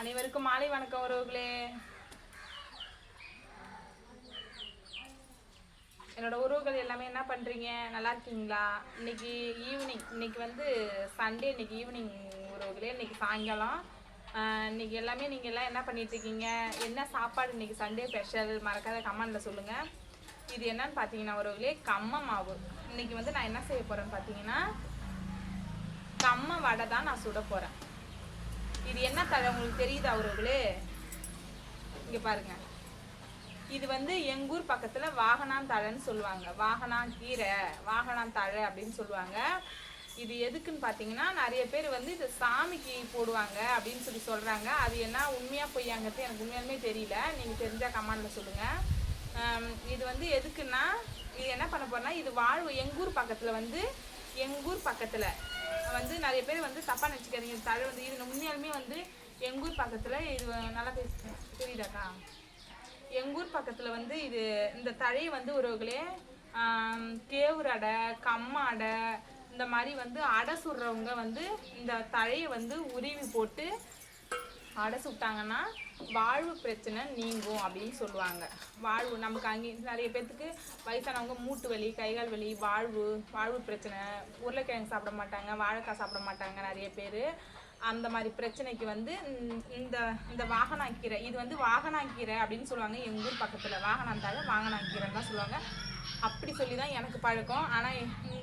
அனைவருக்கும் மாலை வணக்கம் உறவுகளே. என்னோட உறவுகள் எல்லாமே என்ன பண்றீங்க? நல்லா இருக்கீங்களா? இன்னைக்கு ஈவினிங் இன்னைக்கு வந்து சண்டே இன்னைக்கு ஈவினிங் உறவுகளே. இன்னைக்கு சாயங்காலம். இன்னைக்கு எல்லாமே நீங்க எல்லாம் என்ன பண்ணிட்டு இருக்கீங்க? என்ன சாப்பாடு இன்னைக்கு சண்டே ஸ்பெஷல் மறக்காத கமெண்ட்ல சொல்லுங்க. இது என்னன்னு பார்த்தீங்கன்னா உறவுகளே கம்ம மாவு. இன்னைக்கு வந்து நான் என்ன செய்ய போறேன்னு பார்த்தீங்கன்னா கம்ம வடை தான் நான் சுட போறேன். இது என்ன தழை உங்களுக்கு தெரியுதா அவர்களே இங்க பாருங்க. இது வந்து எங்கூர் பக்கத்தில் பக்கத்துல வாகனாந்தழைன்னு சொல்லுவாங்க. வாகனான் கீரை வாகனாந்தழை அப்படின்னு சொல்லுவாங்க. இது எதுக்குன்னு பார்த்தீங்கன்னா நிறைய பேர் வந்து இது சாமிக்கு போடுவாங்க அப்படின்னு சொல்லி சொல்கிறாங்க அது என்ன உண்மையாக பொய்யாங்கிறது எனக்கு உண்மையாலுமே தெரியல. நீங்கள் தெரிஞ்சால் கமாண்டில் சொல்லுங்கள் இது வந்து எதுக்குன்னா இது என்ன பண்ண போறேன்னா இது வாழ்வு எங்கூர் ஊர் வந்து எங்கூர் பக்கத்தில் வந்து நிறைய பேர் வந்து தப்பா நினச்சிக்காதீங்க. தழை வந்து இது உண்மையாலுமே வந்து எங்கள் ஊர் பக்கத்தில் இது நல்லா பேச தெரியுதாக்கா? எங்கூர் ஊர் வந்து இது இந்த தழையை வந்து உறவுகளே கேவுரடை கேவுரு அடை கம்ம அடை இந்த மாதிரி வந்து அடை சுடுறவங்க வந்து இந்த தழையை வந்து உருவி போட்டு அடை சுட்டாங்கன்னா வாழ்வு பிரச்சனை நீங்கும் அப்படின்னு சொல்லுவாங்க. வாழ்வு நமக்கு அங்கே நிறைய பேர்த்துக்கு வயசானவங்க மூட்டு வலி கைகால் வலி வாழ்வு வாழ்வு பிரச்சனை உருளைக்கிழங்கு சாப்பிட மாட்டாங்க வாழைக்காய் சாப்பிட மாட்டாங்க நிறைய பேர். அந்த மாதிரி பிரச்சனைக்கு வந்து இந்த- இந்த வாகனாக்கீரை இது வந்து வாகனாக்கீரை அப்படின்னு சொல்லுவாங்க. எங்கள் ஊர் பக்கத்தில் வாகனாந்தாழ வாகனாக்கீரைன்னு தான் சொல்லுவாங்க. அப்படி சொல்லி தான் எனக்கு பழக்கம். ஆனால்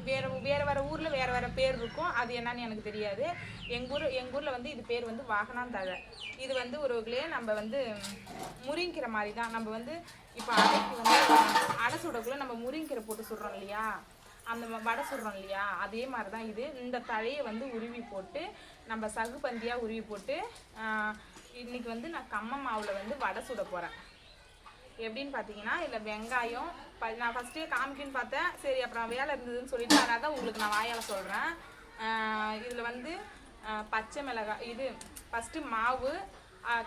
வேறு வேறு வேறு ஊரில் வேறு வேறு பேர் இருக்கும். அது என்னன்னு எனக்கு தெரியாது. எங்கள் ஊர் எங்கள் ஊரில் வந்து இது பேர் வந்து வாகனாந்தழை. இது வந்து ஒருவர்களே நம்ம வந்து முறிங்கிற மாதிரி தான் நம்ம வந்து இப்போ அடைக்கு வந்து அடை சுடக்குள்ளே நம்ம முருங்கீரை போட்டு சுடுறோம் இல்லையா? அந்த வடை சுடுறோம் இல்லையா? அதே மாதிரி தான் இது. இந்த தழையை வந்து உருவி போட்டு நம்ம சகுபந்தியாக உருவி போட்டு இன்றைக்கி வந்து நான் கம்ம மாவில் வந்து வடை சுட போகிறேன் எப்படின்னு பார்த்தீங்கன்னா இதில் வெங்காயம் ப நான் ஃபஸ்ட்டே காமிக்கின்னு பார்த்தேன். சரி அப்புறம் வேலை இருந்ததுன்னு சொல்லிட்டு அதனால தான் உங்களுக்கு நான் வாயால் சொல்கிறேன் இதில் வந்து பச்சை மிளகாய் இது ஃபஸ்ட்டு மாவு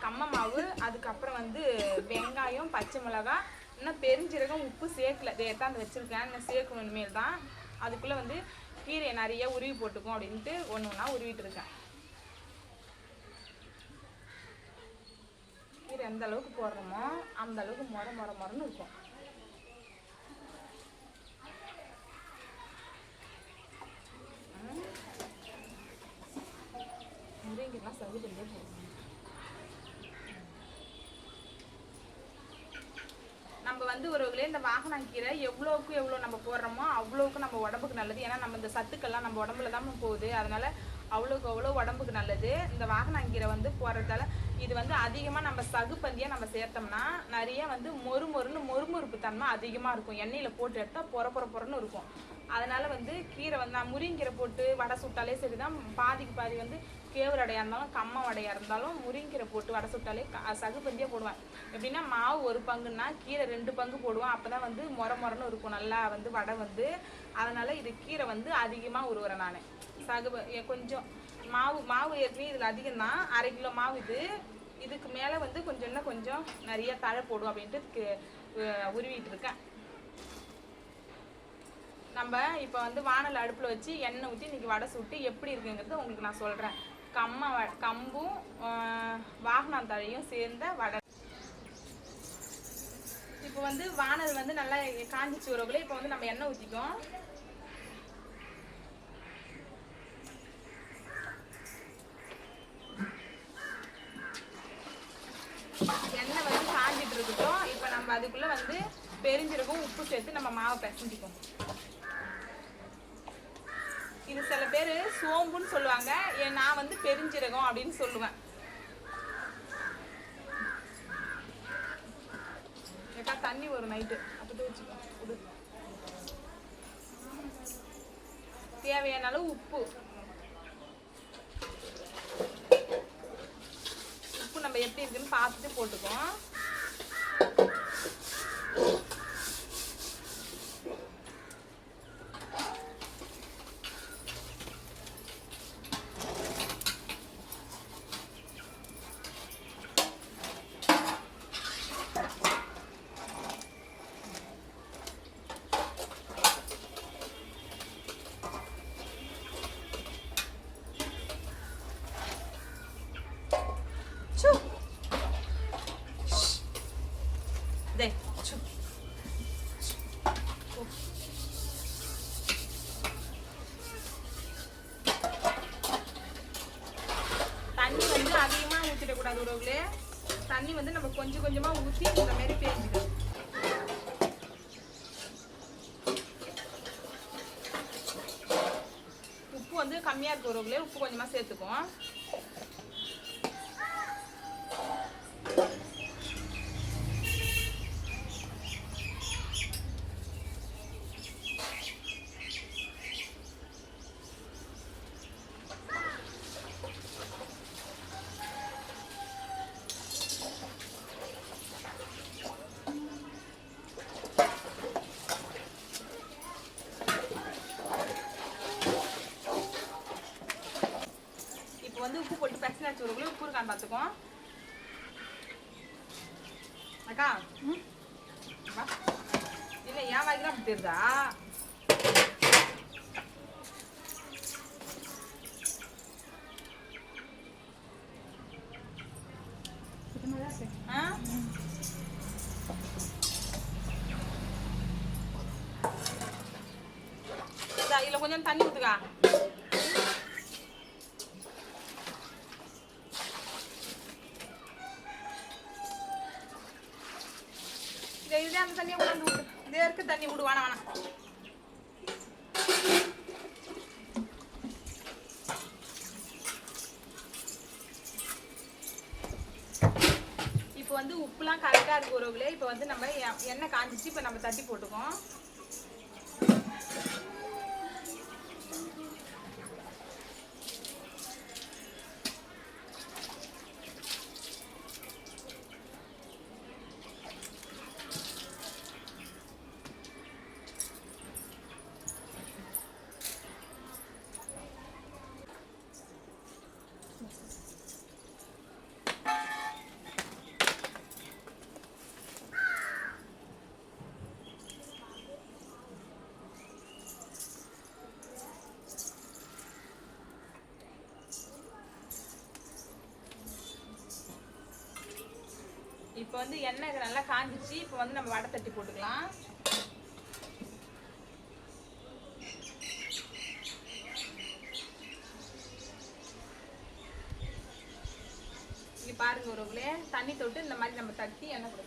கம்ம மாவு அதுக்கப்புறம் வந்து வெங்காயம் பச்சை மிளகாய் இன்னும் பெருஞ்சீரகம் உப்பு சேர்க்கல. இதை அந்த வச்சுருக்கேன். இன்னும் சேர்க்கணும் இனிமேல் தான். அதுக்குள்ளே வந்து கீரையை நிறைய உருவி போட்டுக்கும் அப்படின்ட்டு ஒன்று ஒன்றா உருவிட்டு இருக்கேன். கீரை எந்த அளவுக்கு போடுறோமோ அந்த அளவுக்கு முற முற முறன்னு இருக்கும். ம். முருங்கைக்கெல்லாம் பண்ணியே போடணும் நம்ம வந்து ஒருவர்களே இந்த வாகனக்கீரை எவ்வளோக்கு எவ்வளோ நம்ம போடுறோமோ அவ்வளோக்கு நம்ம உடம்புக்கு நல்லது. ஏன்னா நம்ம இந்த சத்துக்கள்லாம் நம்ம உடம்புல தான் போகுது. அதனால அவ்வளோக்கு அவ்வளோ உடம்புக்கு நல்லது. இந்த வாகனங்கீரை வந்து போடுறதால இது வந்து அதிகமாக நம்ம சகுப்பந்தியாக நம்ம சேர்த்தோம்னா நிறைய வந்து மொறு மொறுன்னு மொறுமொறுப்பு தன்மை அதிகமாக இருக்கும். எண்ணெயில் போட்டு எடுத்தால் பொற பொற பொறன்னு இருக்கும். அதனால் வந்து கீரை வந்து நான் முருங்கீரை போட்டு வடை சுட்டாலே சரி தான் பாதிக்கு பாதி வந்து கேவுரு அடையாக இருந்தாலும் கம்ம வடையாக இருந்தாலும் முருங்கீரை போட்டு வடை சுட்டாலே க- சகுப்பந்தியாக போடுவேன். எப்படின்னா மாவு ஒரு பங்குன்னா கீரை ரெண்டு பங்கு போடுவேன் அப்போ தான் வந்து மொர மொரன்னு இருக்கும். நல்லா வந்து வடை வந்து. அதனால் இது கீரை வந்து அதிகமாக உருவுறேன் நான். சகு கொஞ்சம் மாவு மாவு ஏற்கனவே இதில் அதிகம் தான் அரை கிலோ மாவு இது. இதுக்கு மேலே வந்து கொஞ்சம் இன்னும் கொஞ்சம் நிறைய தழை போடும் அப்படின்ட்டு உருவிட்டு இருக்கேன். நம்ம இப்போ வந்து வானல் அடுப்பில் வச்சு எண்ணெய் ஊற்றி இன்னைக்கு வடை சுட்டு எப்படி இருக்குங்கிறது உங்களுக்கு நான் சொல்கிறேன் கம்ம வ கம்பும் வாகனாந்தழையும் சேர்ந்த வடை. இப்போ வந்து வானல் வந்து நல்லா காஞ்சிச்சு வரக்குள்ள இப்போ வந்து நம்ம எண்ணெய் ஊற்றிக்கோம் எண்ணெய் வந்து காஞ்சிட்டு இருக்கட்டும் இப்போ நம்ம அதுக்குள்ள வந்து பெருஞ்சீரகம் உப்பு சேர்த்து நம்ம மாவை பிசஞ்சிக்கும் இது சில பேர் சோம்புன்னு சொல்லுவாங்க. ஏ- நான் வந்து பெருஞ்சீரகம் அப்படின்னு சொல்லுவேன். ஏக்கா தண்ணி வரும் நைட்டு அப்படி வச்சுக்கோ கொடு. தேவையான அளவு உப்பு. உப்பு நம்ம எப்படி இருக்குன்னு பார்த்துட்டு போட்டுக்கோம். Oh. வந்து நம்ம கொஞ்சம் கொஞ்சமாக ஊற்றி இந்த மாதிரி பேஞ்சுக்கணும் உப்பு வந்து கம்மியாக இருக்க உப்பு கொஞ்சமாக சேர்த்துக்குவோம் இப்போ வந்து உப்பு போட்டு பிரச்சனை வச்சு உறவுகளே உப்பு இருக்கான்னு பார்த்துக்கோம் அக்கா. வா. இல்லை ஏன் வாய்க்கு அப்படி தெரியுதா ஆ? கொஞ்சம் தண்ணி ஊத்துக்கா இதை இதுலயே அந்த தண்ணியை கொண்டாந்து விடு இதே இருக்கு தண்ணி விடுவானா வேணாம் இப்போ வந்து உப்புலாம் கரெக்டாக இருக்கு உறவுகளே இப்போ வந்து நம்ம எண்ணெய் காஞ்சிச்சு இப்போ நம்ம தட்டி போட்டுக்கோம் இப்போ வந்து எண்ணெய் நல்லா காஞ்சிச்சு. இப்போ வந்து நம்ம வடை தட்டி போட்டுக்கலாம். இங்க பாருங்க உறவுகளே தண்ணி தொட்டு இந்த மாதிரி நம்ம தட்டி எண்ணெய் கூட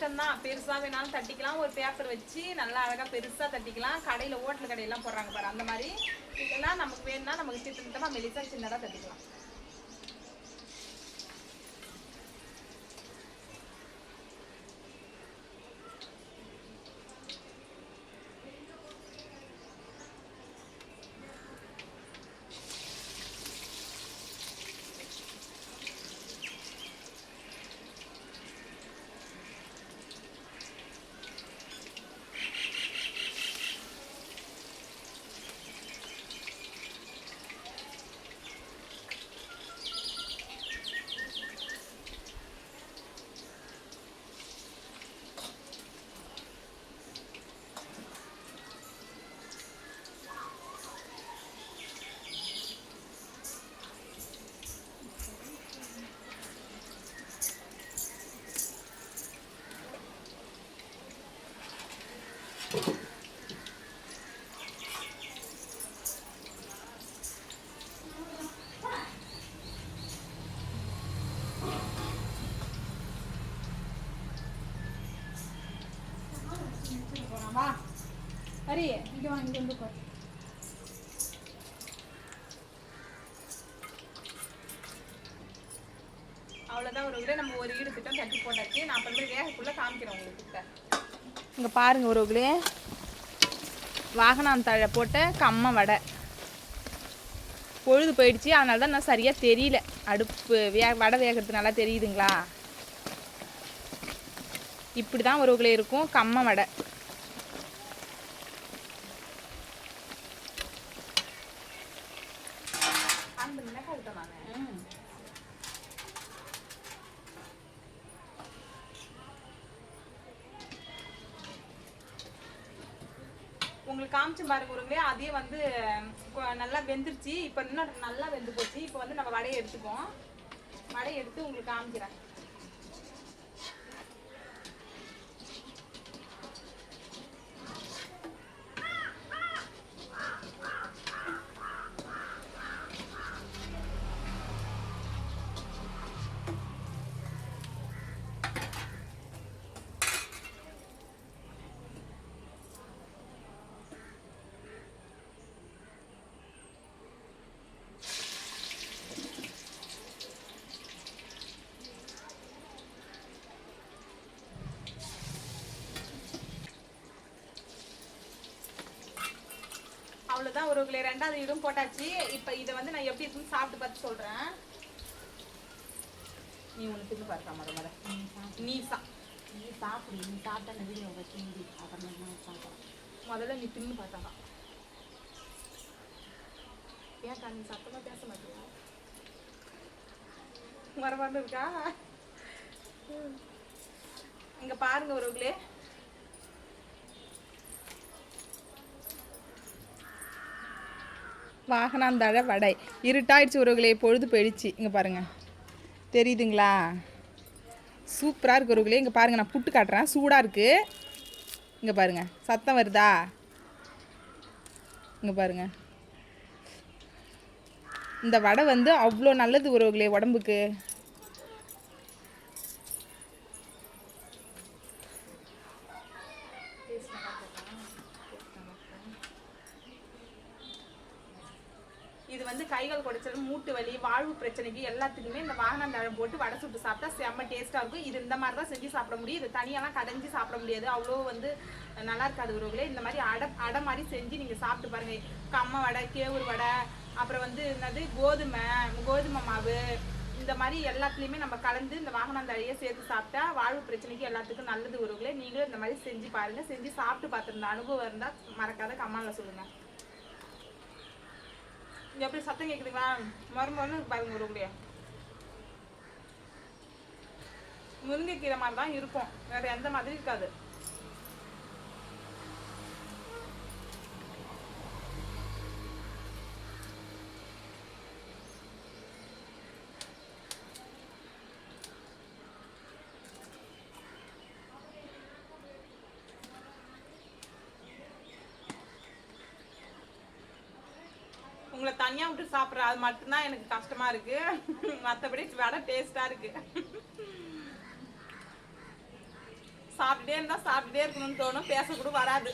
கஷ்டம்தான் இஷ்டம் தான் வேணாலும் தட்டிக்கலாம். ஒரு பேப்பர் வச்சு நல்லா அழகாக பெருசாக தட்டிக்கலாம். கடையில் ஹோட்டல் கடையெல்லாம் போடுறாங்க பாரு. அந்த மாதிரி. இதெல்லாம் நமக்கு வேணும்னா நமக்கு சித்தமா மெலிசாக சின்னதாக தட்டிக்கலாம் வா ஹரி இங்க வா அவ்வளோதான் ஒரு உங்களே நம்ம ஒரு ஈடு திட்டம் தட்டி போட்டாச்சு. நான் அப்புறமே வேகக்குள்ள காமிக்கிறேன் உங்களுக்கு இங்கே பாருங்க ஒரு உங்களே வாகனம் தழை போட்ட கம்ம வடை. பொழுது போயிடுச்சு. அதனால தான் நான் சரியாக தெரியல. அடுப்பு வே வடை வேகிறது நல்லா தெரியுதுங்களா? இப்படி தான் உறவுகளே இருக்கும். கம்ம வடை அந்த மிளகாய் விட்டேன் நான் உங்களுக்கு காமிச்சு பாருங்க உருவே அதே வந்து நல்லா வெந்துருச்சு. இப்போ இன்னும் நல்லா வெந்து போச்சு. இப்போ வந்து நம்ம வடையை எடுத்துக்குவோம். வடையை எடுத்து உங்களுக்கு காமிக்கிறேன். அவ்வளோதான் உறவுகளே ரெண்டாவது இதுவும் போட்டாச்சு. இப்போ இதை வந்து நான் எப்படி இருக்குன்னு சாப்பிட்டு பார்த்து சொல்கிறேன் நீ ஒன்று தின்னு பார்க்கா முத முத. நீ சா நீ சாப்பிடு நீ சாப்பிட்டா அந்த வீடியோ வச்சு மூடி. அப்புறம் முதல்ல நீ தின்னு பார்த்தாங்க ஏன்க்கா நீ சத்தமாக பேச மாட்டியா? மரபாண்டு இருக்கா? இங்க பாருங்க உறவுகளே வாகனாந்தாழ வடை. இருட்டாயிடுச்சு உறவுகளே பொழுது போயிடுச்சு. இங்கே பாருங்கள் தெரியுதுங்களா? சூப்பராக இருக்குது உறவுகளே. இங்கே பாருங்கள் நான் புட்டு காட்டுறேன். சூடாக இருக்கு. இங்கே பாருங்க. சத்தம் வருதா? இங்கே பாருங்க. இந்த வடை வந்து அவ்வளோ நல்லது உறவுகளே உடம்புக்கு இது வந்து கைகள் குடைச்சல் மூட்டு வலி வாழ்வு பிரச்சனைக்கு எல்லாத்துக்குமே இந்த வாகனந்தழம் போட்டு வடை சுட்டு சாப்பிட்டா செம்ம டேஸ்ட்டாக இருக்கும். இது இந்த மாதிரி தான் செஞ்சு சாப்பிட முடியும். இது தனியெல்லாம் கடைஞ்சி சாப்பிட முடியாது. அவ்வளோ வந்து நல்லா இருக்காது உறவுகளே இந்த மாதிரி அடை அடை மாதிரி செஞ்சு நீங்கள் சாப்பிட்டு பாருங்கள் கம்ம வடை கேவுரு வடை அப்புறம் வந்து என்னது? கோதுமை கோதுமை மாவு இந்த மாதிரி எல்லாத்துலேயுமே நம்ம கலந்து இந்த வாகனந்தழையை சேர்த்து சாப்பிட்டா வாழ்வு பிரச்சனைக்கு எல்லாத்துக்கும் நல்லது உறவுகளே நீங்களும் இந்த மாதிரி செஞ்சு பாருங்கள் செஞ்சு சாப்பிட்டு பார்த்துருந்த அனுபவம் இருந்தால் மறக்காத கமாலில் சொல்லுங்கள் எப்படி சத்தம் கேட்குதுங்களா மருமகன்னு பாருங்க ஒரு முருங்கைக்கீரை மாதிரி தான் இருக்கும். வேற எந்த மாதிரி இருக்காது. உங்களை தனியா விட்டு சாப்பிட்ற அது மட்டும்தான் எனக்கு கஷ்டமா இருக்கு. மற்றபடி வடை டேஸ்டா இருக்கு. சாப்பிட்டே இருந்தா சாப்பிட்டே இருக்கணும்னு தோணும். பேசக்கூட வராது.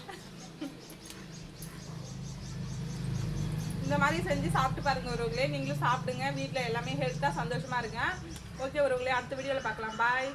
இந்த மாதிரி செஞ்சு சாப்பிட்டு பாருங்க ஒருவங்களே நீங்களும் சாப்பிடுங்க. வீட்டில் எல்லாமே ஹெல்த்தாக சந்தோஷமா இருங்க. ஓகே ஒருவங்களே அடுத்த வீடியோவில் பார்க்கலாம். பாய்